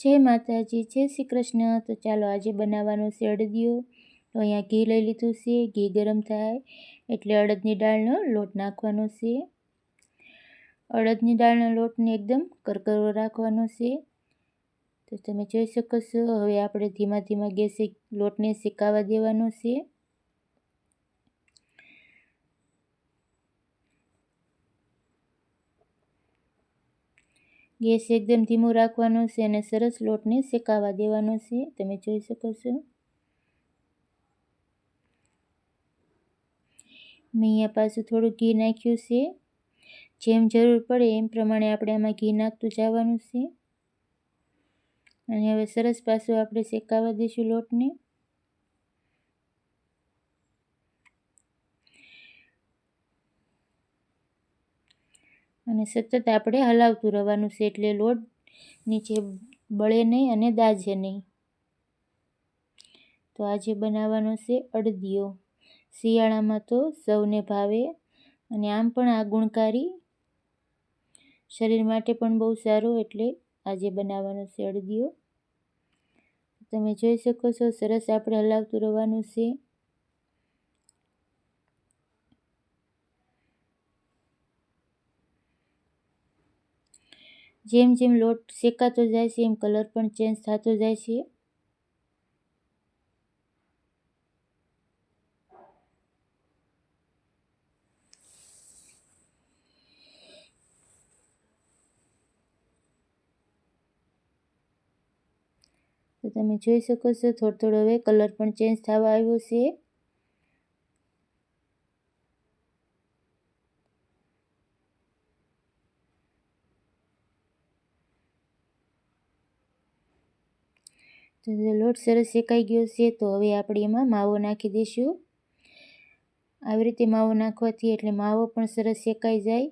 જય માતાજી, જય શ્રી કૃષ્ણ. તો ચાલો આજે બનાવવાનું છે અડદિયું તો અહીંયા ઘી લઈ લીધું છે, ઘી ગરમ થાય એટલે અડદની દાળનો લોટ નાખવાનો છે. અડદની દાળના લોટને એકદમ કરકરો રાખવાનો છે. તો તમે જોઈ શકો છો, હવે આપણે ધીમા ધીમા ગેસે લોટને શેકાવા દેવાનો છે. ગેસ એકદમ ધીમો રાખવાનો છે અને સરસ લોટને શેકાવા દેવાનો છે. તમે જોઈ શકો છો. મેં અહીંયા પાછું થોડું ઘી નાખ્યું છે. જેમ જરૂર પડે એમ પ્રમાણે આપણે આમાં ઘી નાખતું જવાનું છે. અને હવે સરસ પાછું આપણે શેકાવા દઈશું લોટને. અને સતત આપણે હલાવતું રહેવાનું છે એટલે લોટ નીચે બળે નહીં અને દાજે નહીં. તો આજે બનાવવાનો છે અડદિયો. શિયાળામાં તો સૌને ભાવે અને આમ પણ આ ગુણકારી શરીર માટે પણ બહુ સારું એટલે આજે બનાવવાનો છે અડદિયો. તમે જોઈ શકો છો સરસ આપણે હલાવતું રહેવાનું છે. જેમ જેમ લોટ શેકાતો જાય છે, એમ કલર પણ ચેન્જ થતો જાય છે. તો તમે જોઈ શકો છો, થોડો થોડો હવે કલર પણ ચેન્જ થવા આવ્યો છે. લોટ સરસ શેકાઈ ગયો છે, તો હવે આપણે એમાં માવો નાખી દઈશું. આવી રીતે માવો નાખવાથી એટલે માવો પણ સરસ શેકાઈ જાય.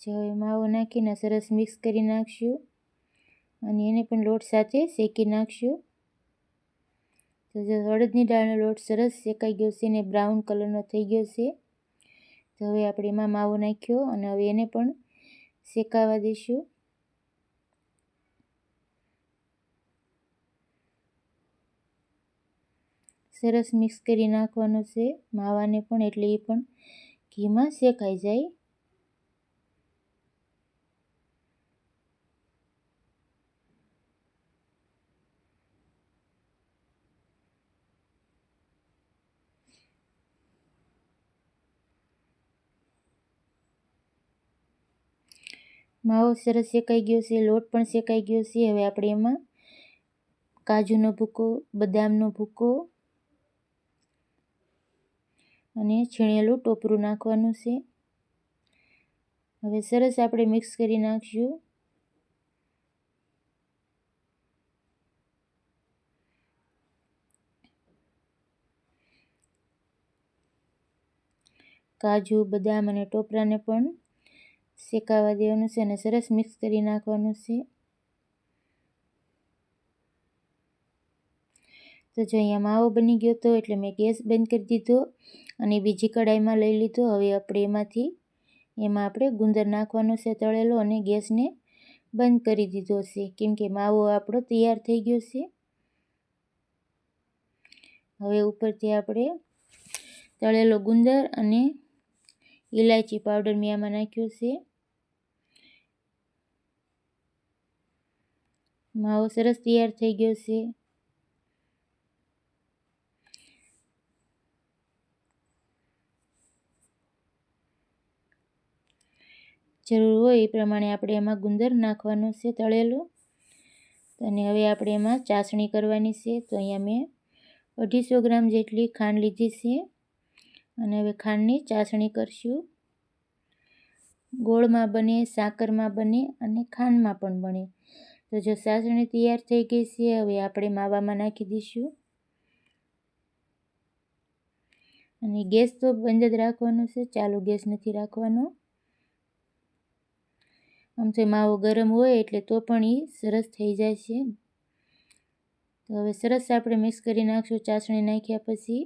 હવે માવો નાખીને સરસ મિક્સ કરી નાખશું અને એને પણ લોટ સાથે શેકી નાખશું. તો જો હળદની દાળનો લોટ સરસ શેકાઈ ગયો છે અને બ્રાઉન કલરનો થઈ ગયો છે, તો હવે આપણે એમાં માવો નાખ્યો અને હવે એને પણ શેકાવા દઈશું. સરસ મિક્સ કરી નાખવાનું છે. માવાને પણ એટલે એ પણ ઘીમાં શેકાઈ જાય. માવો સરસ શેકાઈ ગયો છે, લોટ પણ શેકાઈ ગયો છે. હવે આપણે એમાં કાજુનો ભૂકો, બદામનો ભૂકો અને છીણેલું ટોપરું નાખવાનું છે. હવે સરસ આપણે મિક્સ કરી નાખશું. કાજુ, બદામ અને ટોપરાને પણ શેકાવા દેવાનું છે અને સરસ મિક્સ કરી નાખવાનું છે. તો જો અહીંયા માવો બની ગયો હતો એટલે મેં ગેસ બંધ કરી દીધો અને બીજી કઢાઈમાં લઈ લીધો. હવે આપણે એમાંથી, એમાં આપણે ગુંદર નાખવાનો છે તળેલો અને ગેસને બંધ કરી દીધો છે. કેમ કે માવો આપણો તૈયાર થઈ ગયો છે. હવે ઉપરથી આપણે તળેલો ગુંદર અને ઇલાયચી પાવડર મેં આમાં નાખ્યો છે. માવો સરસ તૈયાર થઈ ગયો છે. જરૂર હોય એ પ્રમાણે આપણે એમાં ગુંદર નાખવાનું છે તળેલું. અને હવે આપણે એમાં ચાસણી કરવાની છે. તો અહીંયા મેં અઢીસો ગ્રામ જેટલી ખાંડ લીધી છે. અને હવે ખાંડની ચાસણી કરશું. ગોળમાં બને, સાકરમાં બને અને ખાંડમાં પણ બને. તો જો ચાસણી તૈયાર થઈ ગઈ છે, હવે આપણે માવામાં નાખી દઈશું. અને ગેસ તો બંધ જ રાખવાનો છે. ચાલુ ગેસ નથી રાખવાનો. આમ તો માવો ગરમ હોય એટલે તો પણ એ સરસ થઈ જાય છે. તો હવે સરસ આપણે મિક્સ કરી નાખશું ચાસણી નાખ્યા પછી.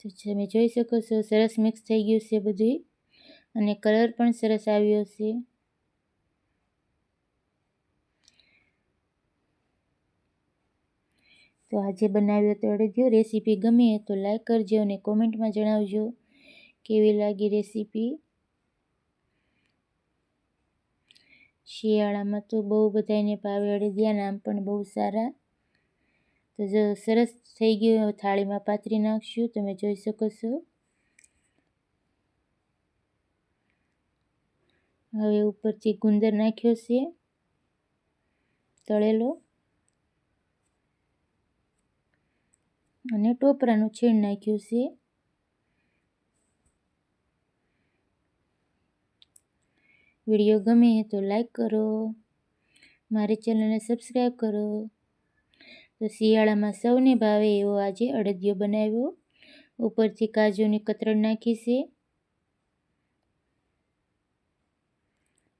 તો તમે જોઈ શકો છો સરસ મિક્સ થઈ ગયું છે બધું અને કલર પણ સરસ આવ્યો છે. તો આજે બનાવ્યો તો અડધ્યો રેસીપી ગમે તો લાઇક કરજો અને કોમેન્ટમાં જણાવજો. કેવી લાગી રેસીપી? શિયાળામાં તો બહુ બધાને ભાવે અડદિયા નામ પણ બહુ સારા. તો જો સરસ થઈ ગયું થાળીમાં પાથરી નાખશું, તમે જોઈ શકો છો. હવે ઉપરથી ગુંદર નાખ્યો છે, તળેલો. અને ટોપરાનું છીણ નાખ્યું છે. વીડિયો ગમે તો લાઈક કરો. મારી ચેનલને સબસ્ક્રાઈબ કરો. તો શિયાળામાં સૌને ભાવે એવો આજે અડદિયો બનાવ્યો. ઉપરથી કાજુની કતરણ નાખી છે.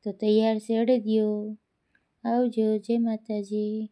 તો તૈયાર છે અડદિયો. આવજો, જય માતાજી.